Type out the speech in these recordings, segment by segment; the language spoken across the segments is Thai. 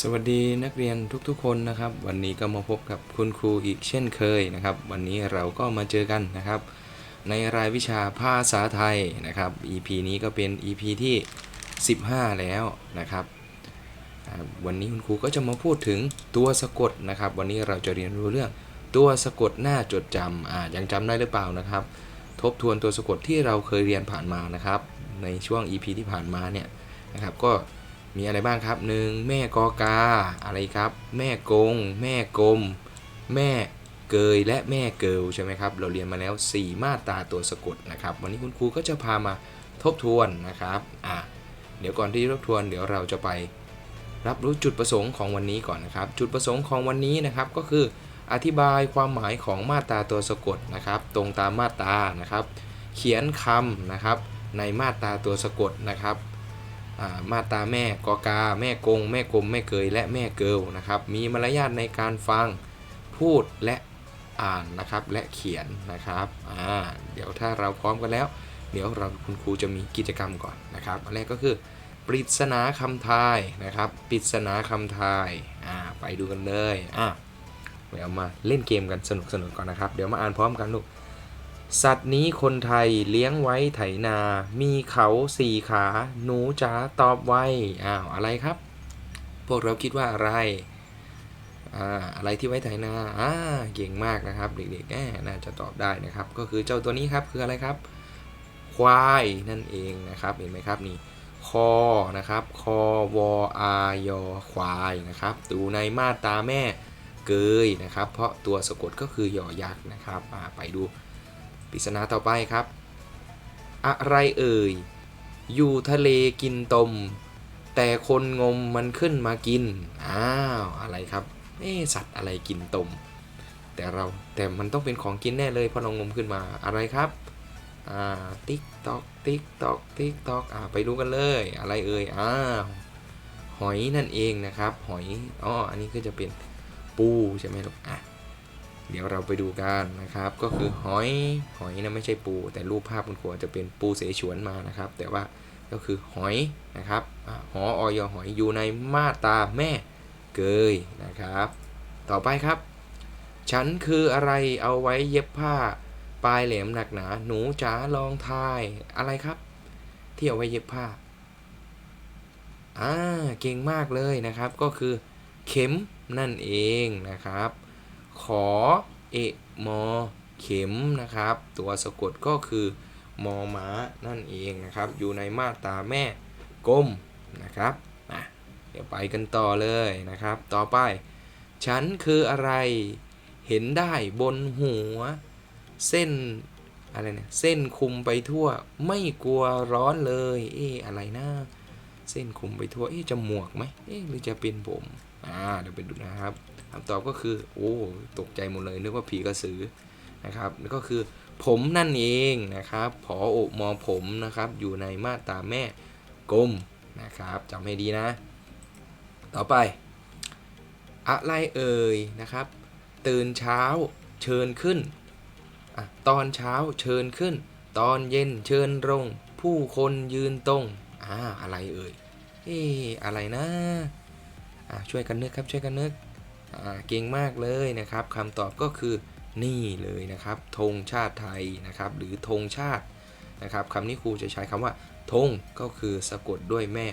สวัสดีนักเรียนทุกๆคนนะครับ วันนี้ก็มาพบกับคุณครูอีกเช่นเคยนะครับ วันนี้เราก็มาเจอกันนะครับ ในรายวิชาภาษาไทยนะครับ EP นี้ก็เป็น EP ที่ 15 แล้วนะครับวันนี้คุณครูก็จะมาพูดถึงตัวสะกดนะครับ วันนี้เราจะเรียนรู้เรื่องตัวสะกดหน้าจดจำอ่ายังจำได้หรือเปล่านะครับ ทบทวนตัวสะกดที่เราเคยเรียนผ่านมานะครับ ในช่วง EP ที่ผ่านมาเนี่ยนะครับก็ มีอะไรบ้างครับหนึ่งแม่กอกา อะไรครับ แม่กง แม่กลม แม่เกยและแม่เกิลใช่ไหมครับ เราเรียนมาแล้ว 4 มาตราตัวสะกดนะครับ วันนี้คุณครูก็จะพามาทบทวนนะครับอะเดี๋ยวก่อนที่ทบทวนเดี๋ยวเราจะไปรับรู้จุดประสงค์ของวันนี้ก่อนนะครับ จุดประสงค์ของวันนี้นะครับก็คืออธิบายความหมายของมาตราตัวสะกดนะครับ ตรงตามมาตรานะครับ เขียนคำนะครับ ในมาตราตัวสะกดนะครับ มาตาแม่กอกา แม่กง แม่กลมแม่เกยและแม่เกิลนะครับ มีมารยาทในการฟังพูดและอ่านนะครับและเขียนนะครับเดี๋ยวถ้าเราพร้อมกันแล้ว เดี๋ยวเราคุณครูจะมีกิจกรรมก่อนนะครับอันแรกก็คือปริศนาคำทายนะครับปริศนาคำทายาไปดูกันเลยอะเดี๋ยวมาเล่นเกมกันสนุกสนุกๆก่อนนะครับ เดี๋ยวมาอ่านพร้อมกันลูก สัตว์นี้คนไทยเลี้ยงไว้ไถนา มีเขาสี่ขา หนูจ๋าตอบไว้ อ้าว อะไรครับ พวกเราคิดว่าอะไร อ่า อะไรที่ไว้ไถนา อ่า เก่งมากนะครับ เด็กๆแน่าจะตอบได้นะครับ ก็คือเจ้าตัวนี้ครับ คืออะไรครับ ควายนั่นเองนะครับ เห็นไหมครับนี่ คอ นะครับ คอวออายอควายนะครับ ดูในมาตาแม่เกยนะครับ เพราะตัวสะกดก็คือยอยักษ์นะครับอ่าไปดู ปริศนาต่อไปครับ อะไรเอ่ย อยู่ทะเลกินตม แต่คนงมมันขึ้นมากิน อ้าว อะไรครับเอ๊สัตว์อะไรกินตม แต่เราแต่มันต้องเป็นของกินแน่เลยเพราะเรางมขึ้นมาอะไรครับอ่าติ๊กตอกติ๊กตอกติ๊กตอกอ่าไปดูกันเลย อะไรเอ่ยอ้าวหอยนั่นเองนะครับ หอยอ๋ออันนี้ก็จะเป็นปูใช่ไหมลูกอะ เดี๋ยวเราไปดูกันนะครับ ก็คือหอยหอยนะไม่ใช่ปู แต่รูปภาพคุณครูจะเป็นปูเสฉวนมานะครับ แต่ว่าก็คือหอยนะครับหอออยหอยอยู่ในมาตาแม่เกยนะครับ ต่อไปครับ ฉันคืออะไรเอาไว้เย็บผ้า ปลายแหลมหนักหนา หนูจ๋าลองทายอะไรครับ ที่เอาไว้เย็บผ้าอ่าเก่งมากเลยนะครับ ก็คือเข็มนั่นเองนะครับ ขอเอะมอเข็มนะครับ ตัวสะกดก็คือมอม้านั่นเองนะครับ อยู่ในมาตราแม่ก้มนะครับอะเดี๋ยวไปกันต่อเลยนะครับ ต่อไป ฉันคืออะไรเห็นได้บนหัว เส้นอะไรเนี่ยเส้นคุมไปทั่วไม่กลัวร้อนเลย เอ๊ะอะไรนะเส้นคุมไปทั่วเอ๊ะจะหมวกไหมเอ๊ะหรือจะเป็นผม อ่าเดี๋ยวไปดูนะครับ คำตอบก็คือ โอ้ตกใจหมดเลยนึกว่าผีกระสือนะครับก็คือผมนั่นเองนะครับผอโอมอผมนะครับ อยู่ในมาตราแม่กลมนะครับจำให้ดีนะ ต่อไป อะไรเอ่ยนะครับ ตื่นเช้าเชิญขึ้นอตอนเช้าเชิญขึ้น ตอนเย็นเชิญลงผู้คนยืนตรงอ่าอะไรเอ่ยเอ๊อะไรนะอะช่วยกันนึกครับช่วยกันนึก เก่งมากเลยนะครับคำตอบก็คือนี่เลยนะครับธงชาติไทยนะครับ หรือธงชาตินะครับคำนี้ครูจะใช้คำว่าธงก็คือสะกดด้วยแม่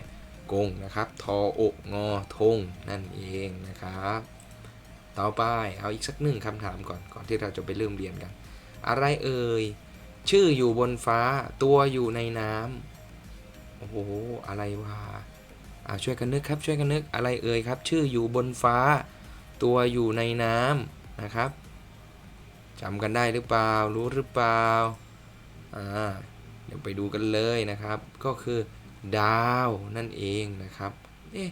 กงนะครับ ทออกงอธงนั่นเองนะครับ ต่อไปเอาอีกสักหนึ่งคำถามก่อนก่อนที่เราจะไปเริ่มเรียนกัน อะไรเอ่ยชื่ออยู่บนฟ้าตัวอยู่ในน้ำโอ้โหอะไรวะช่วยกันนึกครับช่วยกันนึกอะไรเอ่ยครับ ชื่ออยู่บนฟ้า ตัวอยู่ในน้ำนะครับจำกันได้หรือเปล่า รู้หรือเปล่า อ่า เดี๋ยวไปดูกันเลยนะครับ ก็คือดาวนั่นเองนะครับ เอ๊ะ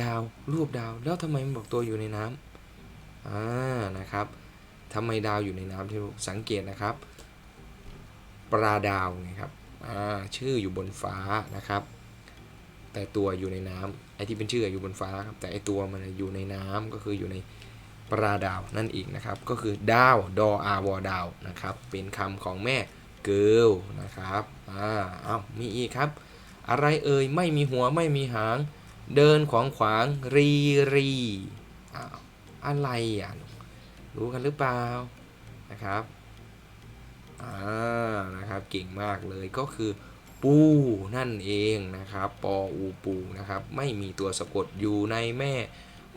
ดาว รูปดาว แล้วทำไมมันบอกตัวอยู่ในน้ำอ่า นะครับทำไมดาวอยู่ในน้ำที่รู้สังเกตนะครับ ปลาดาวไงครับ อ่า ชื่ออยู่บนฟ้านะครับ แต่ตัวอยู่ในน้ำไอ้ที่เป็นชื่ออยู่บนฟ้าครับแต่ไอ้ตัวมันอยู่ในน้ำก็คืออยู่ในปลาดาวนั่นเองนะครับ ก็คือดาวดออาวอดาวนะครับเป็นคำของแม่เกิลนะครับอ่าเอามีอีกครับ อะไรเอ่ยไม่มีหัวไม่มีหาง เดินขวางขวางรีรีอ้าวอะไรอะรู้กันหรือเปล่านะครับอ่านะครับเก่งมากเลยก็คือ ปูนั่นเองนะครับปออูปูนะครับไม่มีตัวสะกดอยู่ในแม่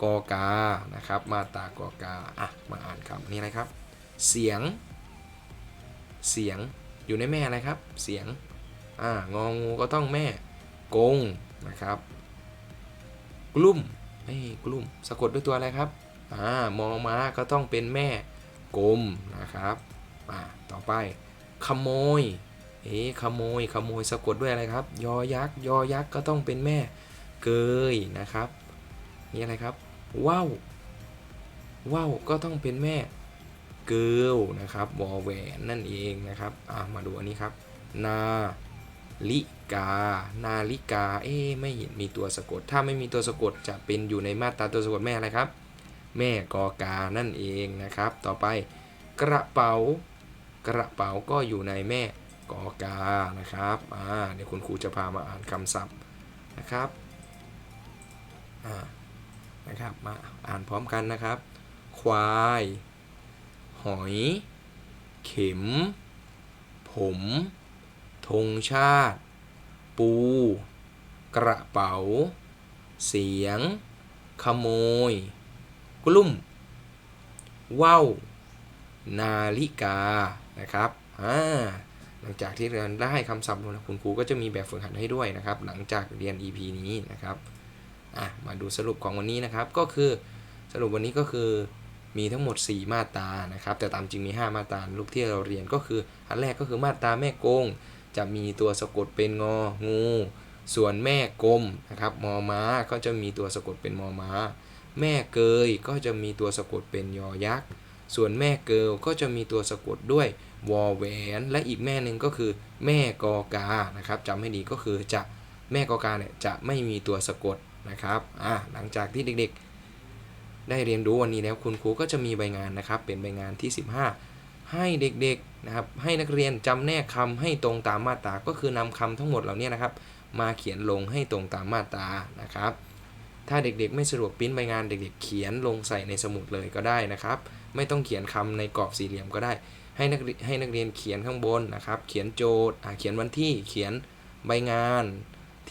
กอกานะครับ มาตากอกาอะมาอ่านคำนี้อะไรครับ เสียง เสียงอยู่ในแม่อะไรครับ เสียงอ่างองูก็ต้องแม่กงนะครับกลุ่มเอ้กลุ่มสะกดด้วยตัวอะไรครับอ่ามอม้าก็ต้องเป็นแม่กลมนะครับอ่าต่อไปขโมย เอ๊ขโมยขโมยสะกดด้วยอะไรครับ ยอยักษ์ยอยักษ์ก็ต้องเป็นแม่เกยนะครับนี่อะไรครับว่าวว่าวก็ต้องเป็นแม่เกิลนะครับวอแหวนนั่นเองนะครับอะมาดูอันนี้ครับ นาลิกา นาลิกา เอ๊ไม่เห็นมีตัวสะกด ถ้าไม่มีตัวสะกดจะเป็นอยู่ในมาตราตัวสะกดแม่อะไรครับ แม่กอกา นั่นเองนะครับ ต่อไปกระเป๋ากระเป๋าก็อยู่ในแม่ กอกานะครับอ่าเดี๋ยวคุณครูจะพามาอ่านคำศัพท์นะครับอ่านะครับมาอ่านพร้อมกันนะครับ ควาย หอย เข็ม ผมธงชาติ ปู กระเป๋า เสียง ขโมย กลุ่มว่าวนาฬิกานะครับอ่า ลังจากที่เรียนได้คำศัพท์แล้วนะคุณครูก็จะมีแบบฝึกหัดให้ด้วยนะครับ หลังจากเรียน EP นี้นะครับอะมาดูสรุปของวันนี้นะครับก็คือสรุปวันนี้ก็คือมีทั้งหมด 4 มาตรานะครับ แต่ตามจริงมี 5 มาตราลูกที่เราเรียนก็คือ อันแรกก็คือมาตราแม่กง จะมีตัวสะกดเป็นงองู ส่วนแม่กลมนะครับมอม้าก็จะมีตัวสะกดเป็นมอม้า แม่เกยก็จะมีตัวสะกดเป็นยอยักษ์ ส่วนแม่เกิลก็จะมีตัวสะกดด้วย วอแหวน และอีกแม่หนึ่งก็คือแม่กอกานะครับจำให้ดีก็คือจะแม่กอกาเนี่ยจะไม่มีตัวสะกดนะครับอ่าหลังจากที่เด็กๆ ได้เรียนรู้วันนี้แล้วคุณครูก็จะมีใบงานนะครับ เป็นใบงานที่ 15 ให้เด็กๆนะครับให้นักเรียนจำแนกคำให้ตรงตามมาตราก็คือนำคำทั้งหมดเหล่านี้นะครับ มาเขียนลงให้ตรงตามมาตรานะครับ ถ้าเด็กๆ ไม่สะดวกปริ้นใบงานเด็ก ๆ เขียนลงใส่ในสมุดเลยก็ได้นะครับ ไม่ต้องเขียนคำในกรอบสี่เหลี่ยมก็ได้ ให้นักให้นักเรียนเขียนข้างบนนะครับ เขียนโจทย์เขียนวันที่เขียนใบงาน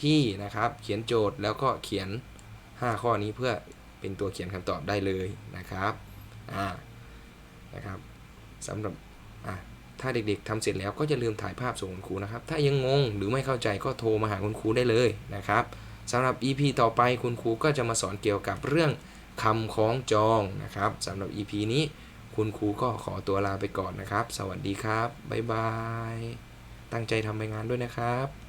ที่นะครับ เขียนโจทย์แล้วก็เขียน 5 ข้อนี้เพื่อเป็นตัวเขียนคำตอบได้เลยนะครับอ่านะครับสำหรับอะถ้าเด็กๆทำเสร็จแล้วก็จะลืมถ่ายภาพส่งคุณครูนะครับ ถ้ายังงงหรือไม่เข้าใจก็โทรมาหาคุณครูได้เลยนะครับสำหรับ EP ต่อไปคุณครูก็จะมาสอนเกี่ยวกับเรื่องคำคล้องจองนะครับสำหรับ EP นี้ คุณครูก็ขอตัวลาไปก่อนนะครับ สวัสดีครับ บ๊ายบาย ตั้งใจทำใบงานด้วยนะครับ